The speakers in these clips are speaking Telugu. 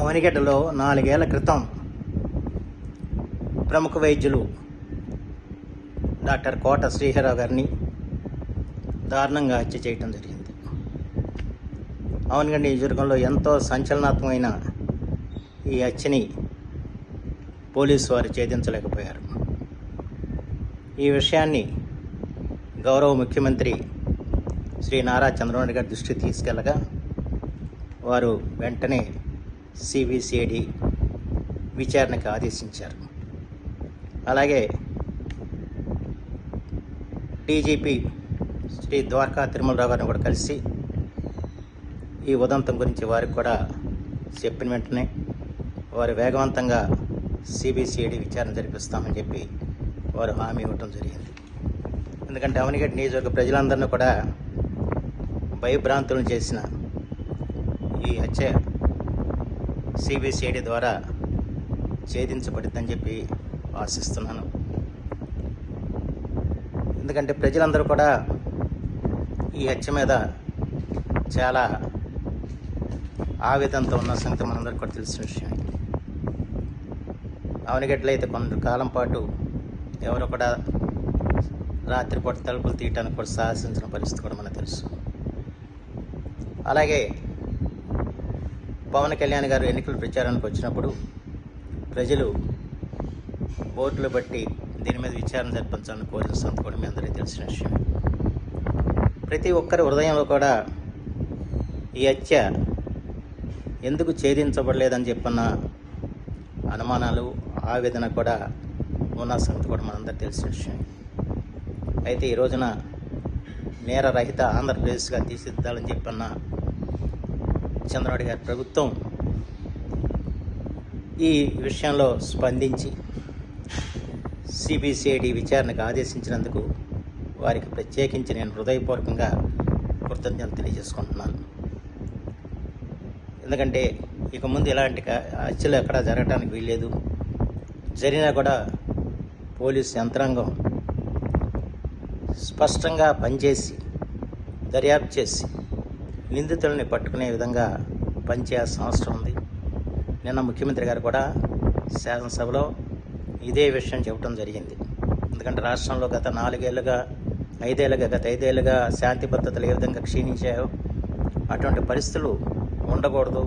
అవనిగడ్డలో నాలుగేళ్ళ క్రితం ప్రముఖ వైద్యులు డాక్టర్ కోట శ్రీహరావు గారిని దారుణంగా హత్య చేయటం జరిగింది. అవనిగడ్డ నియోజకవర్గంలో ఎంతో సంచలనాత్మకమైన ఈ హత్యని పోలీసు వారు ఛేదించలేకపోయారు. ఈ విషయాన్ని గౌరవ ముఖ్యమంత్రి శ్రీ నారా చంద్రబాబు గారి దృష్టికి తీసుకెళ్ళగా వారు వెంటనే సిబిసిఐడి విచారణకు ఆదేశించారు. అలాగే డీజీపీ శ్రీ ద్వారకా తిరుమలరావు గారిని కూడా కలిసి ఈ ఉదంతం గురించి వారికి కూడా చెప్పిన వెంటనే వారు వేగవంతంగా సిబిసిఐడి విచారణ జరిపిస్తామని చెప్పి వారు హామీ ఇవ్వటం జరిగింది. ఎందుకంటే అవనిగడ్డ నియోజకవర్గ ప్రజలందరినీ కూడా భయభ్రాంతులను చేసిన ఈ హత్య సిబిసిఐడి ద్వారా ఛేదించబడిందని చెప్పి ఆశిస్తున్నాను. ఎందుకంటే ప్రజలందరూ కూడా ఈ హత్య మీద చాలా ఆవేదంతో ఉన్న సంగతి మనందరికీ కూడా తెలిసిన విషయం. అవనిగడ్డలో అయితే కొంతకాలం పాటు ఎవరు కూడా రాత్రిపూట తలుపులు తీయటానికి కూడా సాహసించిన పరిస్థితి కూడా మనకు తెలుసు. అలాగే పవన్ కళ్యాణ్ గారు ఎన్నికల ప్రచారానికి వచ్చినప్పుడు ప్రజలు ఓట్లు బట్టి దీని మీద విచారణ జరిపించాలని కోరిన సంత కూడా మీ అందరికీ తెలిసిన విషయం. ప్రతి ఒక్కరి హృదయంలో కూడా ఈ హత్య ఎందుకు ఛేదించబడలేదని చెప్పిన అనుమానాలు ఆవేదన కూడా ఉన్న సంగతి కూడా మనందరికీ తెలిసిన విషయం. అయితే ఈ రోజున నేరరహిత ఆంధ్రప్రదేశ్గా తీర్చిదిద్దాలని చెప్పన్న చంద్రబాబు గారి ప్రభుత్వం ఈ విషయంలో స్పందించి సిబిసిఐడి విచారణకు ఆదేశించినందుకు వారికి ప్రత్యేకించి నేను హృదయపూర్వకంగా కృతజ్ఞతలు తెలియజేసుకుంటున్నాను. ఎందుకంటే ఇక ముందు ఇలాంటి హత్యలు ఎక్కడా జరగడానికి వీల్లేదు. జరిగినా కూడా పోలీస్ యంత్రాంగం స్పష్టంగా పనిచేసి దర్యాప్తు చేసి నిందితుల్ని పట్టుకునే విధంగా పనిచేయాల్సిన అవసరం ఉంది. నిన్న ముఖ్యమంత్రి గారు కూడా శాసనసభలో ఇదే విషయం చెప్పడం జరిగింది. ఎందుకంటే రాష్ట్రంలో గత నాలుగేళ్ళుగా ఐదేళ్ళుగా గత ఐదేళ్ళుగా శాంతి భద్రతలు ఏ విధంగా క్షీణించాయో అటువంటి పరిస్థితులు ఉండకూడదు.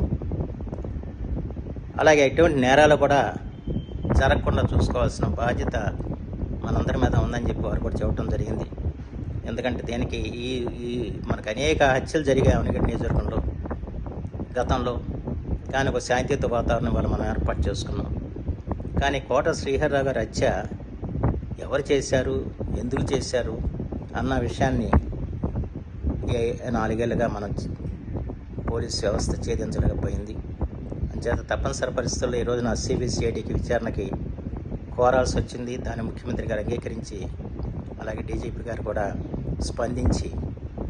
అలాగే ఎటువంటి నేరాలు కూడా జరగకుండా చూసుకోవాల్సిన బాధ్యత మనందరి మీద ఉందని చెప్పి వారు కూడా చెప్పడం జరిగింది. ఎందుకంటే దీనికి ఈ ఈ మనకు అనేక హత్యలు జరిగాయి అవనిగడ్డ నియోజకవర్గంలో గతంలో. కానీ ఒక శాంతియుత వాతావరణం వల్ల మనం ఏర్పాటు చేసుకున్నాం. కానీ కోట శ్రీహర్రావు గారి హత్య ఎవరు చేశారు? ఎందుకు చేశారు? అన్న విషయాన్ని ఈ నాలుగేళ్ళుగా మనం పోలీస్ వ్యవస్థ ఛేదించలేకపోయింది. అంచేత తప్పనిసరి పరిస్థితుల్లో ఈరోజున రోజున సిబిసిఐడికి విచారణకి కోరాల్సి వచ్చింది. దాన్ని ముఖ్యమంత్రి గారు అంగీకరించి అలాగే డీజీపీ గారు కూడా స్పందించి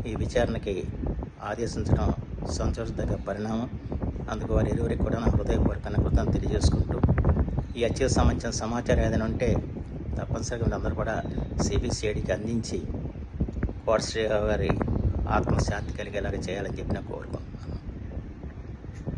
ఈ విచారణకి ఆదేశించడం సంతోషదగ్గ పరిణామం. అందుకు వారి ఇరువురికి కూడా నా హృదయపూర్వకంగా కృతజ్ఞతలు తెలియజేసుకుంటూ ఈ హత్యకు సంబంధించిన సమాచారం ఏదైనా ఉంటే తప్పనిసరిగా మీరందరూ కూడా సిబిసిఐడికి అందించి కోట శ్రీరావు గారి ఆత్మశాంతి కలిగేలాగా చేయాలని చెప్పిన కోరుకుంటున్నాను.